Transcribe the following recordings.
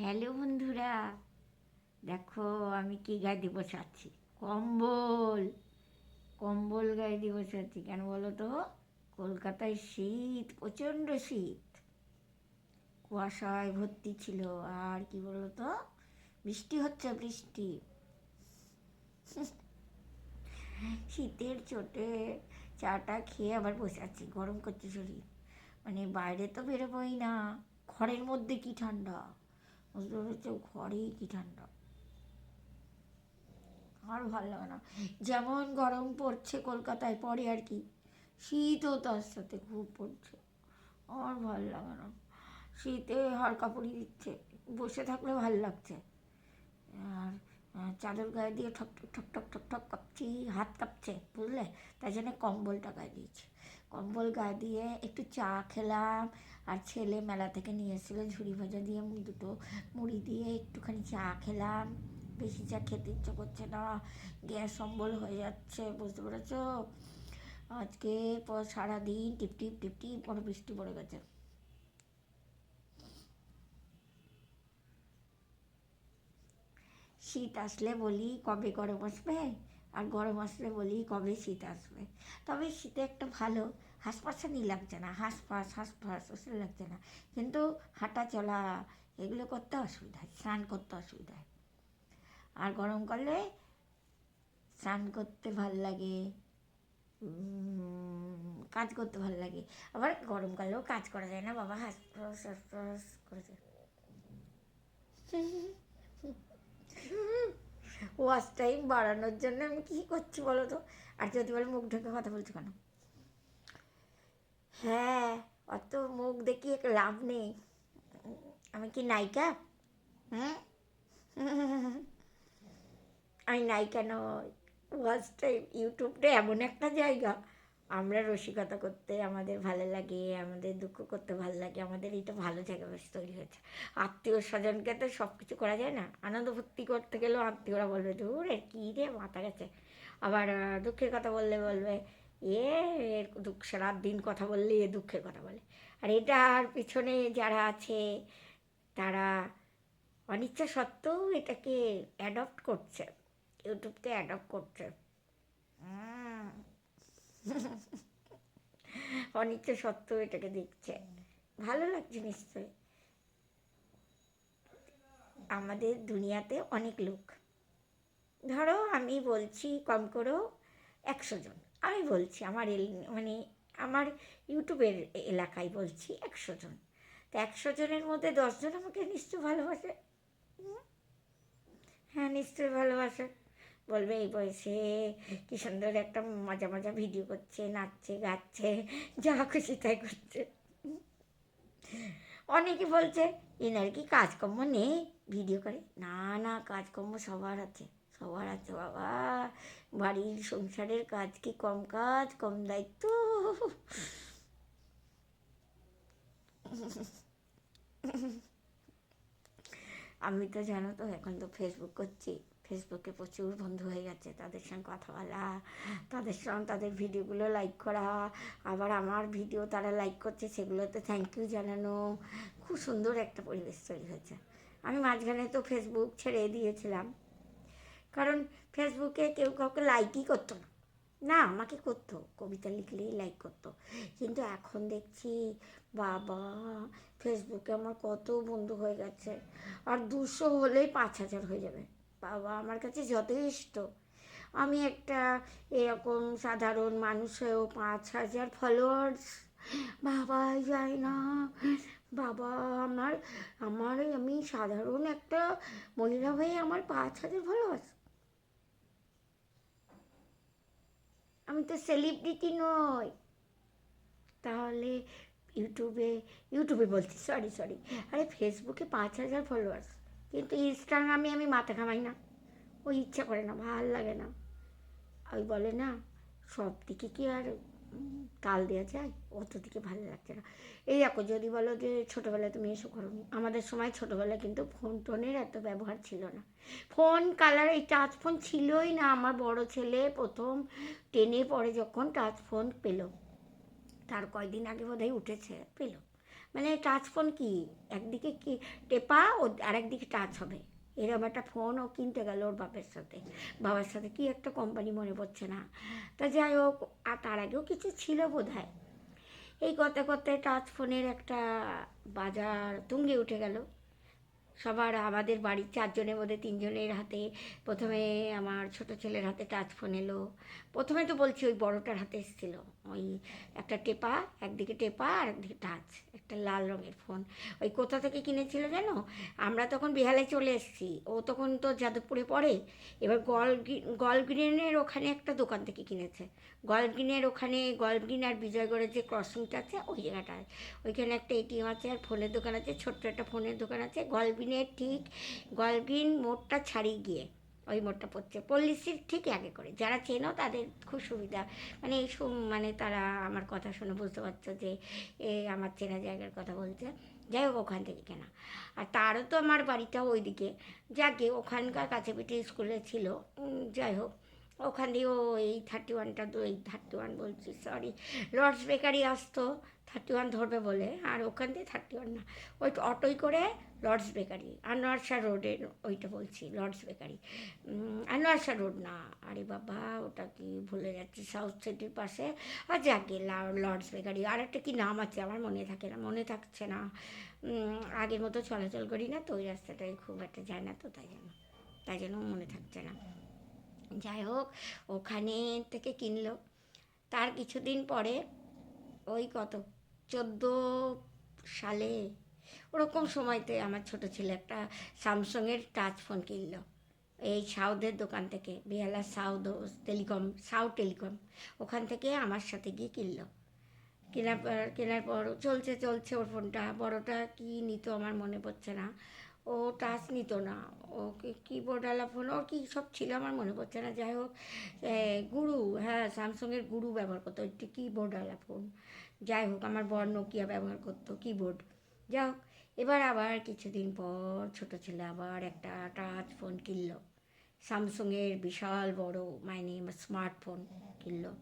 Hello বন্ধুরা, দেখো আমি কি গায়ে দিয়ে বসে আছি কম্বল কম্বল গায়ে দিয়ে বসে আছি কেন বলো তো? কলকাতায় শীত, প্রচণ্ড শীত। কুয়াশায় ভর্তি ছিল, আর কি বলো তো? বৃষ্টি হচ্ছে, বৃষ্টি। শীতের চোটে চাটা খেয়ে আবার বসে আছি, গরম করছে শরীর। মানে বাইরে তো বেরোবোই না, ঘরের মধ্যে কি ঠান্ডা? বুঝতে পেরেছ ঘরেই কি ঠান্ডা। আর ভালো লাগে না। যেমন গরম পড়ছে কলকাতায়, পরে আর কি। শীতও তার সাথে খুব পড়ছে। আর ভালো লাগে না। শীতে হালকা পরি দিচ্ছে। বসে থাকলে ভালো লাগছে। আর চাদর গায়ে দিয়ে ঠক ঠক ঠক ঠক ঠক ঠক কাঁপছি, হাত কাঁপছে, বুঝলে? তাই জন্য কম্বলটা গায়ে দিয়েছি। কম্বল গায়ে দিয়ে একটু চা খেলাম। আর ছেলে মেলা থেকে নিয়ে এসেছিল ঝুড়ি ভাজা দিয়ে দুটো মুড়ি দিয়ে একটুখানি চা খেলাম। বেশি চা খেতে ইচ্ছে করছে না। গ্যাস অম্বল হয়ে যাচ্ছে, বুঝতে পেরেছ? আজকে সারাদিন টিপ টিপ টিপ টিপ করে বৃষ্টি পড়ে গেছে। শীত আসলে বলি কবে গরম আসবে? আর গরম আসলে বলি কবে শীত আসবে। তবে শীতে একটা ভালো হাঁসপাশানি লাগছে না হাঁসফাঁস হাঁসফাঁস ওসব লাগছে না। কিন্তু হাঁটা চলা, এগুলো করতে অসুবিধা হয় স্নান করতে অসুবিধা। হয় আর গরমকালে স্নান করতে ভালো লাগে কাজ করতে ভালো লাগে। আবার গরমকালেও কাজ করা যায় না, বাবা হাঁসফাঁস হাঁসফাঁস করেছে। ওয়াচ টাইম বাড়ানোর জন্য আমি কী করছি বলো তো? আর যদি বলে মুখ ঢেকে কথা বলছো কেন? হ্যাঁ অত মুখ দেখিয়ে লাভ নেই। আমি কি নায়িকা? হুম? আমি নায়িকা নয় ওয়াচ টাইম ইউটিউবটা এমন একটা জায়গা। আমরা রসিকতা করতে আমাদের ভালো লাগে, আমাদের দুঃখ করতে ভালো লাগে, আমাদের এইটা ভালো জায়গা বেশ তৈরি হয়েছে। আত্মীয় স্বজনকে তো সব কিছু করা যায় না, আনন্দ ভর্তি করতে গেলেও আত্মীয়রা বলবে এর কী রে, মাথা গেছে। আবার দুঃখের কথা বললে বলবে, এ দুঃখ, সারাত দিন কথা বললে এ দুঃখের কথা বলে। আর এটার পিছনে যারা আছে, তারা অনিচ্ছা সত্ত্বেও এটাকে অ্যাডপ্ট করছে ইউটিউবকে অ্যাডপ্ট করছে। অনিচ্ছা সত্ত্বেও এটাকে দেখছে। ভালো লাগছে নিশ্চয়ই। আমাদের দুনিয়াতে অনেক লোক। ধরো আমি বলছি কম করেও একশো জন। আমি বলছি আমার মানে আমার ইউটিউবের এলাকায় বলছি একশো জন। তো একশো জনের মধ্যে দশজন আমাকে নিশ্চয় ভালোবাসে। হ্যাঁ নিশ্চয়ই ভালোবাসে। বলবে, এই বয়সে কি সুন্দর একটা মজা মজা ভিডিও করছে, নাচছে, গাচ্ছে, যা খুশি তাই করছে। অনেকে বলছে, এনার কি কাজকর্ম নেই? ভিডিও করে। না না, কাজকর্ম সবার আছে সবার আছে বাবা। বাড়ির সংসারের কাজ কি কম কাজ, কম দায়িত্ব? আমি তো জানো তো, এখন তো ফেসবুক করছি। ফেসবুকে প্রচুর বন্ধু হয়ে গেছে, তাদের সঙ্গে কথা বলা, তাদের সঙ্গে তাদের ভিডিওগুলো লাইক করা, আবার আমার ভিডিও তারা লাইক করছে, সেগুলোতে থ্যাংক ইউ জানানো, খুব সুন্দর একটা পরিবেশ তৈরি হয়েছে। আমি মাঝখানে তো ফেসবুক ছেড়ে দিয়েছিলাম, কারণ ফেসবুকে কেউ কাউকে লাইকই করতো না। না, আমাকে করতো, কবিতা লিখলেই লাইক করতো। কিন্তু এখন দেখছি, বাবা ফেসবুকে আমার কত বন্ধু হয়ে গেছে, আর দুশো হলেই পাঁচ হাজার হয়ে যাবে। বাবা আমার কাছে যথেষ্ট। আমি একটা এরকম সাধারণ মানুষ হয়েও পাঁচ হাজার ফলোয়ার্স বাবা যায় না। বাবা আমার আমার আমি সাধারণ একটা মহিলা হয়ে আমার পাঁচ হাজার ফলোয়ার্স আমি তো সেলিব্রিটি নই। তাহলে ইউটিউবে ইউটিউবে বলছি সরি সরি আরে ফেসবুকে পাঁচ হাজার ফলোয়ার্স কিন্তু ইনস্টাগ্রামে আমি মাথা ঘামাই না। ওই ইচ্ছা করে না, ভালো লাগে না। ওই বলে, না, সব দিকে কি আর তাল দেওয়া যায়? অত দিকে ভালো লাগছে না। এই দেখো, যদি বলো যে ছোটোবেলায় তুমি এসব করো আমাদের সময় ছোটোবেলায় কিন্তু ফোন টোনের এত ব্যবহার ছিল না। ফোন, কালার, এই টাচ ফোন ছিলই না। আমার বড় ছেলে প্রথম টেনে পরে যখন টাচ ফোন পেল, তার কয়দিন আগে বোধহয় উঠেছে, পেল। মানে টাচ ফোন কি? একদিকে কি টেপা, ও আরেকদিকে টাচ হবে। এরকম একটা ফোন ও কিনতে গেল ওর বাপের সাথে। বাবার সাথে কি একটা কোম্পানি মনে পড়ছে না। তা যাই হোক, আর তার আগেও কিছু ছিল বোধ হয় এই করতে করতে টাচ ফোনের একটা বাজার তুঙ্গে উঠে গেল। সবার, আমাদের বাড়ির চারজনের মধ্যে তিনজনের হাতে প্রথমে আমার ছোট ছেলের হাতে টাচ ফোন এলো। প্রথমে তো বলছি ওই বড়টার হাতে এসেছিল। ওই একটা টেপা, একদিকে টেপা আর একদিকে টাচ একটা লাল রঙের ফোন ওই কোথা থেকে কিনেছিল জানো? আমরা তখন বিহালে চলে এসেছি। ও তখন তো যাদবপুরে পড়ে। এবার গল গলগ্রিনের ওখানে একটা দোকান থেকে কিনেছে। গলগ্রিনের ওখানে গলগ্রিন আর বিজয়গড়ের যে ক্রসিংটা আছে, ওই জায়গাটায়। ওইখানে একটা এটিএম আছে আর ফোনের দোকান আছে, ছোট্ট একটা ফোনের দোকান আছে গলগ্রিনের ঠিক গলগ্রিন মোড়টা ছাড়িয়ে গিয়ে, ওই মোড়টা পড়ছে। পল্লিশির ঠিক আগে করে। যারা চেনো তাদের খুব সুবিধা। মানে এই মানে তারা আমার কথা শুনে বুঝতে পারছ যে, এ আমার চেনা জায়গার কথা বলছে। যাই হোক, ওখান থেকে কেনা। আর তারও তো আমার বাড়িটা ওইদিকে। যাকে ওখানকার কাছে পিঠে স্কুলে ছিল যাই হোক, ওখান দিয়ে ও এই থার্টি ওয়ানটা তো এই থার্টি ওয়ান বলছি সরি লর্ডস বেকারি আসতো থার্টি ওয়ান ধরবে বলে। আর ওখান দিয়ে থার্টি ওয়ান না। ওই অটোই করে লর্ডস বেকারি, আনোয়ারশা রোডের ওইটা বলছি, লর্ডস বেকারি। আনোয়ারশা রোড না, আরে বাবা, ওটা কি ভুলে যাচ্ছি, সাউথ সিটির পাশে। আর যাকে লর্ডস বেকারি। আর একটা কি নাম আছে আমার মনে থাকে না, মনে থাকছে না। আগের মতো চলাচল করি না তো, ওই রাস্তাটাই খুব একটা যায় না তো, তাই জন্য তাই জন্য মনে থাকছে না। যাই হোক, ওখানে থেকে কিনলো। তার কিছুদিন পরে, ওই কত, চোদ্দ সালে ওরকম সময়তে আমার ছোট ছেলে একটা স্যামসংয়ের টাচ ফোন কিনলো। এই সাউদের দোকান থেকে বেহালা সাউদ টেলিকম, সাউ টেলিকম, ওখান থেকে আমার সাথে গিয়ে কিনলো। কেনার পর কেনার পর চলছে চলছে ওর ফোনটা। বড়টা কি নিত আমার মনে পড়ছে না। ও টাচ নিত না। ও কিবোর্ডওয়ালা ফোন, ওর কী সব ছিল আমার মনে পড়ছে না। যাই হোক গুরু হ্যাঁ স্যামসংয়ের গুরু ব্যবহার করতো, একটি কিবোর্ডওয়ালা ফোন। যাই হোক, আমার বর নোকিয়া ব্যবহার করতো কিবোর্ড হোক এবার আবার কিছুদিন পর ছোট ছেলে আবার একটা টাচ ফোন কিনলো। স্যামসংয়ের বিশাল বড় মানে স্মার্টফোন কিনলো।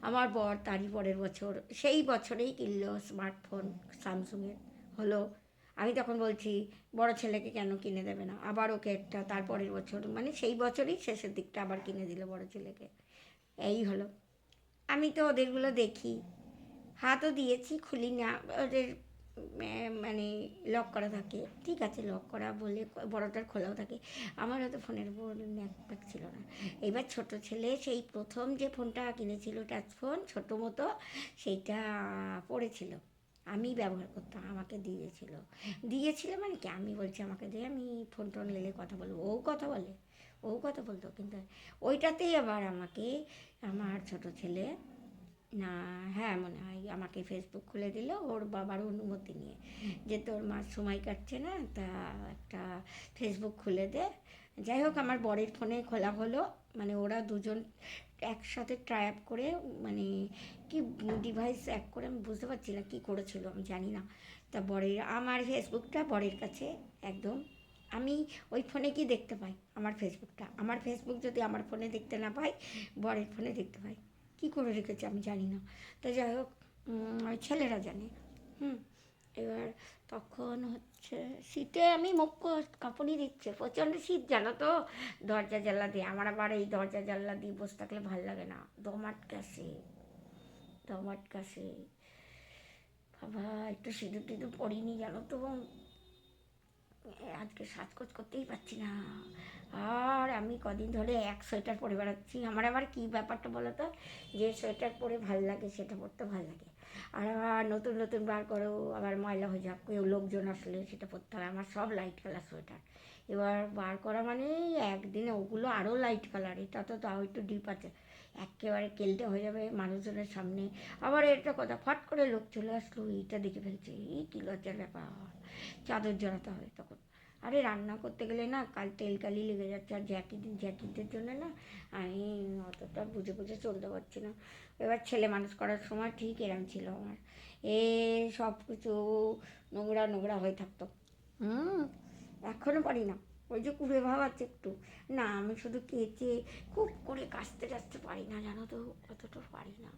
আমার বর তারই পরের বছর, সেই বছরেই কিনলো স্মার্টফোন স্যামসংয়ের হলো। আমি তখন বলছি, বড় ছেলেকে কেন কিনে দেবে না? আবার ওকে একটা তারপরের বছর মানে সেই বছরই শেষের দিকটা আবার কিনে দিল বড় ছেলেকে। এই হলো। আমি তো ওদেরগুলো দেখি। হাতও দিয়েছি, খুলি না, ওদের মানে লক করা থাকে। ঠিক আছে লক করা বলে বড়টার খোলাও থাকে। আমার হয়তো ফোনের উপর ন্যাকপ্যাক ছিল না। এবার ছোট ছেলে সেই প্রথম যে ফোনটা কিনেছিল টাচ ফোন ছোটো মতো, সেইটা পড়েছিল। আমি ব্যবহার করতাম, আমাকে দিয়েছিল। দিয়েছিল মানে কি? আমি বলছি আমাকে দিয়ে আমি ফোন টোন নিলে কথা বলব। ও কথা বলে, ও কথা বলতো। কিন্তু ওইটাতেই আবার আমাকে, আমার ছোট ছেলে না হ্যাঁ মনে হয় আমাকে ফেসবুক খুলে দিল ওর বাবার অনুমতি নিয়ে। যে তোর মার সময় কাটছে না তা একটা ফেসবুক খুলে দে। যাই হোক আমার বরের ফোনে খোলা হলো। মানে ওরা দুজন একসাথে ট্রাই আপ করে মানে কি ডিভাইস এক করে আমি বুঝতে পারছি না কী করেছিল আমি জানি না। তা বরের আমার ফেসবুকটা বরের কাছে একদম। আমি ওই ফোনে কি দেখতে পাই? আমার ফেসবুকটা আমার ফেসবুক যদি আমার ফোনে দেখতে না পাই বরের ফোনে দেখতে পাই। কী করে রেখেছে আমি জানি না। তো যাই হোক ছেলেরা জানে। হুম, এবার তখন হচ্ছে শীতে আমি মুখ ক- কাঁপুনি দিচ্ছে, প্রচণ্ড শীত, জানো তো? দরজা জানলা দিয়ে, আমার আবার এই দরজা জানলা দিয়ে বসে থাকলে ভালো লাগে না। দম আটকাছে দম আটকাছে। বাবা, একটু সিঁদুর টিঁদুর পড়িনি, জানো তো? আজকে সাজগোজ করতেই পারছি না। আর আমি কদিন ধরে এক সোয়েটার পরে বেড়াচ্ছি। আমার আবার কী ব্যাপারটা বলো তো যে সোয়েটার পরে ভালো লাগে, সেটা পরতে ভালো লাগে। আর আবার নতুন নতুন বার করেও আবার ময়লা হয়ে যাক কেউ লোকজন আসলে সেটা পরতে হবে আমার সব লাইট কালার সোয়েটার। এবার বার করা মানে একদিনে ওগুলো আরও লাইট কালার এটা তো তাও একটু ডিপ আছে। একেবারে কেলটে হয়ে যাবে মানুষজনের সামনে। আবার এটা কথা, ফট করে লোক চলে আসলো, এইটা দেখে ফেলছে। এই কী লজ্জার ব্যাপার। চাদর জড়াতে হবে তখন। আরে রান্না করতে গেলে না কাল তেল কালি লেগে যাচ্ছে আর জ্যাকি জ্যাকিদের জন্য না আমি অতটা বুঝে বুঝে চলতে পারছি না। এবার ছেলে মানুষ করার সময় ঠিক এরম ছিল আমার। এ সব কিছু নোংরা নোংরা হয়ে থাকতো। হুম। এখনও পারি না। ওই যে কুড়ে ভাব আছে একটু। না আমি শুধু কেচে খুব করে কাচতে টাচতে পারি না জানো তো? অতটা পারি না।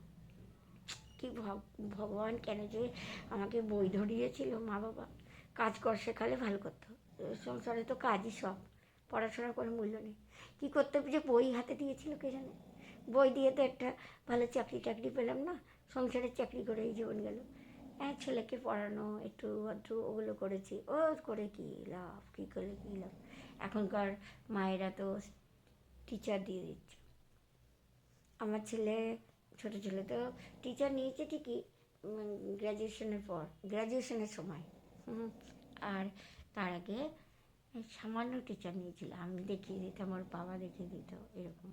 কি ভগ- ভগবান কেন যে আমাকে বই ধরিয়েছিল মা বাবা? কাজ কর শেখালে ভালো করতো। সংসারে তো কাজই সব, পড়াশোনার কোনো মূল্য নেই। কী করতে যে বই হাতে দিয়েছিল কে জানে? বই দিয়ে তো একটা ভালো চাকরি টাকরি পেলাম না, সংসারের চাকরি করে এই জীবন গেল। হ্যাঁ ছেলেকে পড়ানো, একটু আধটু ওগুলো করেছি। ও করে কি লাভ, কী করে কী লাভ? এখনকার মায়েরা তো টিচার দিয়ে দিচ্ছে। আমার ছেলে, ছোট ছেলে তো টিচার নিয়েছে ঠিকই গ্র্যাজুয়েশনের পর গ্র্যাজুয়েশনের সময়। আর তার আগে সামান্য টিচার নিয়েছিল। আমি দেখিয়ে দিতাম, ওর বাবা দেখিয়ে দিত, এরকম।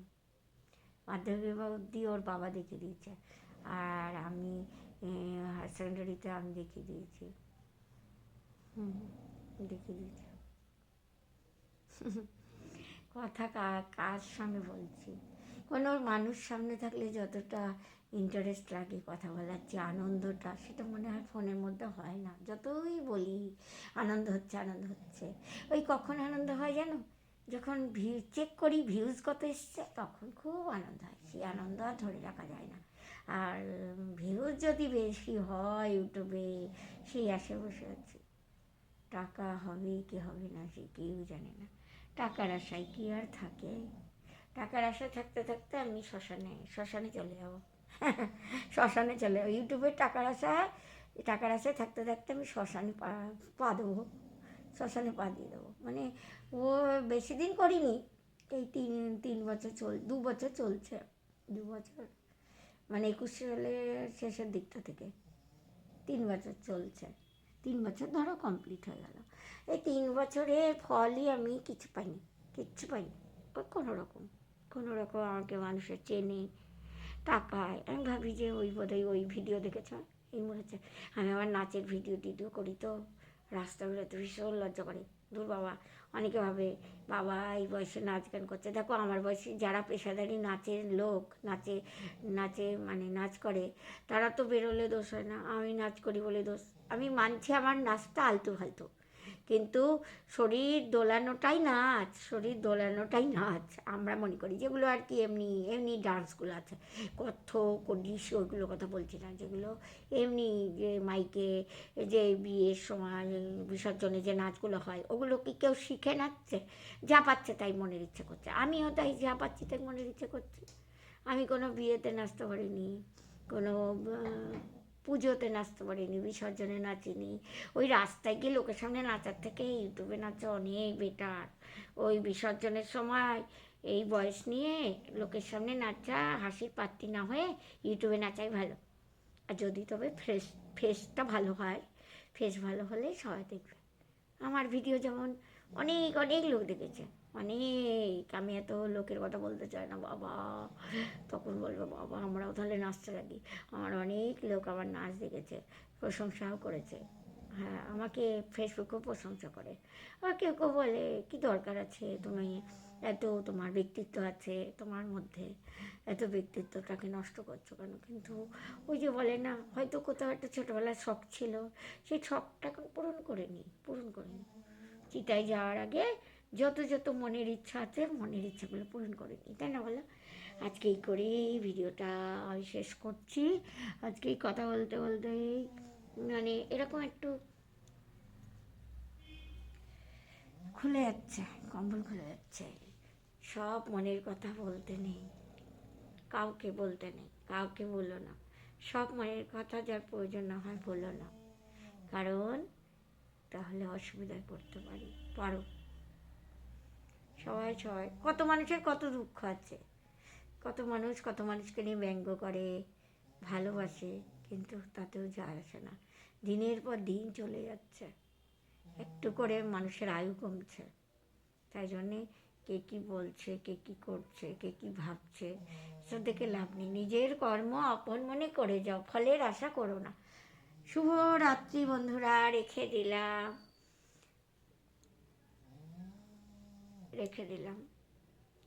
মাধ্যমিক অবধি ওর বাবা দেখিয়ে দিয়েছে। আর আমি হায়ার সেকেন্ডারিতে আমি দেখিয়ে দিয়েছি। হুম, দেখিয়ে দিয়েছি। কথা কার সঙ্গে বলছি? কোনো মানুষ সামনে থাকলে যতটা ইন্টারেস্ট লাগে কথা বলার, যে আনন্দটা, সেটা মনে হয় ফোনের মধ্যে হয় না। যতই বলি, আনন্দ হচ্ছে আনন্দ হচ্ছে। ওই কখন আনন্দ হয় জানো? যখন ভিউ চেক করি ভিউজ কত এসছে, তখন খুব আনন্দ হয়। সেই আনন্দ আর ধরে রাখা যায় না। আর ভিউজ যদি বেশি হয় ইউটিউবে, সেই আসে বসে আছি। টাকা হবে কি হবে না, সে কেউ জানে না। টাকার আশায় কি আর থাকে? টাকার আশায় থাকতে থাকতে আমি শ্মশানে শ্মশানে চলে যাব। শ্মশানে চলে যাব ইউটিউবের টাকার আশায় টাকার আশায় থাকতে থাকতে আমি শ্মশানে পা পা দেবো, শ্মশানে পা দিয়ে দেবো। মানে ও বেশি দিন করিনি, এই তিন তিন বছর চল, দু বছর চলছে, দু বছর। মানে একুশ সালের শেষের দিকটা থেকে তিন বছর চলছে। তিন বছর ধরো কমপ্লিট হয়ে গেল। এই তিন বছরে ফলই আমি কিছু পাইনি, কিচ্ছু পাইনি। কোনো রকম কোনো রকম আমাকে মানুষের চেনে টাকায় আমি ভাবি যে ওই বোধহয় ওই ভিডিও দেখেছ? এই মনে হচ্ছে আমি আবার নাচের ভিডিও টিডিও করি তো। রাস্তা বেরোতে ভীষণ লজ্জা করে। দূর বাবা, অনেকে ভাবে বাবা এই বয়সে নাচ গান করছে। দেখো আমার বয়সে যারা পেশাদারি নাচের লোক, নাচে নাচে মানে নাচ করে, তারা তো বেরোলে দোষ হয় না। আমি নাচ করি বলে দোষ। আমি মানছি আমার নাচটা আলতু ফালতু। কিন্তু শরীর দোলানোটাই নাচ, শরীর দোলানোটাই নাচ। আমরা মনে করি যেগুলো আর কি এমনি এমনি ডান্সগুলো আছে। কত্থক ওডিশি ওইগুলো কথা বলছি না। যেগুলো এমনি যে মাইকে, যে বিয়ের সময় বিসর্জনে যে নাচগুলো হয়, ওগুলো কি কেউ শিখে নাচছে? যা পাচ্ছে তাই মনের ইচ্ছে করছে। আমিও তাই যা পাচ্ছি তাই মনের ইচ্ছে করছে। আমি কোনো বিয়েতে নাচতে পারিনি, কোনো পুজোতে নাচতে পারিনি, বিসর্জনে নাচিনি। ওই রাস্তায় গিয়ে লোকের সামনে নাচার থেকে ইউটিউবে নাচা অনেক বেটার। ওই বিসর্জনের সময় এই বয়স নিয়ে লোকের সামনে নাচা, হাসির পাত্রী না হয়ে ইউটিউবে নাচাই ভালো। আর যদি তবে ফ্রেশ ফেসটা ভালো হয় ফেস ভালো হলে সবাই দেখবে। আমার ভিডিও যেমন অনেক অনেক লোক দেখেছে। অনেক আমি এত লোকের কথা বলতে চাই না, বাবা। তখন বলব, বাবা আমরাও তাহলে নাচতে লাগি। আমার অনেক লোক আমার নাচ দেখেছে, প্রশংসাও করেছে। হ্যাঁ আমাকে ফেসবুকেও প্রশংসা করে। আর কেউ কেউ বলে, কি দরকার আছে? তুমি এত তোমার ব্যক্তিত্ব আছে তোমার মধ্যে। এত ব্যক্তিত্বটাকে নষ্ট করছ কেন? কিন্তু ওই যে বলে না, হয়তো কোথাও একটা ছোটোবেলার শখ ছিল, সেই শখটা এখন পূরণ করে নিই পূরণ করে নিই চিতায় যাওয়ার আগে যত যত মনের ইচ্ছা আছে, মনের ইচ্ছাগুলো পূরণ করে নিই, তাই না বলো? আজকে এই করেই ভিডিওটা আমি শেষ করছি। আজকে এই কথা বলতে বলতে মানে এরকম একটু খুলে যাচ্ছে, কম্বল খুলে যাচ্ছে। সব মনের কথা বলতে নেই, কাউকে বলতে নেই, কাউকে বলো না। সব মনের কথা যার প্রয়োজন না হয় বলো না। কারণ তাহলে অসুবিধায় পড়তে পারি, পারো। সবাই সবাই কত মানুষের কত দুঃখ আছে। কত মানুষ কত মানুষকে নিয়ে ব্যঙ্গ করে, ভালোবাসে, কিন্তু তাতেও যায় আসে না। দিনের পর দিন চলে যাচ্ছে। একটু করে মানুষের আয়ু কমছে। তাই জন্যে কে কী বলছে, কে কী করছে, কে কী ভাবছে সব দেখে লাভ নেই। নিজের কর্ম আপন মনে করে যাও, ফলের আশা করো না। শুভ রাত্রি বন্ধুরা, রেখে দিলাম। রেখে দিলাম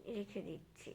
রেখে দিচ্ছি।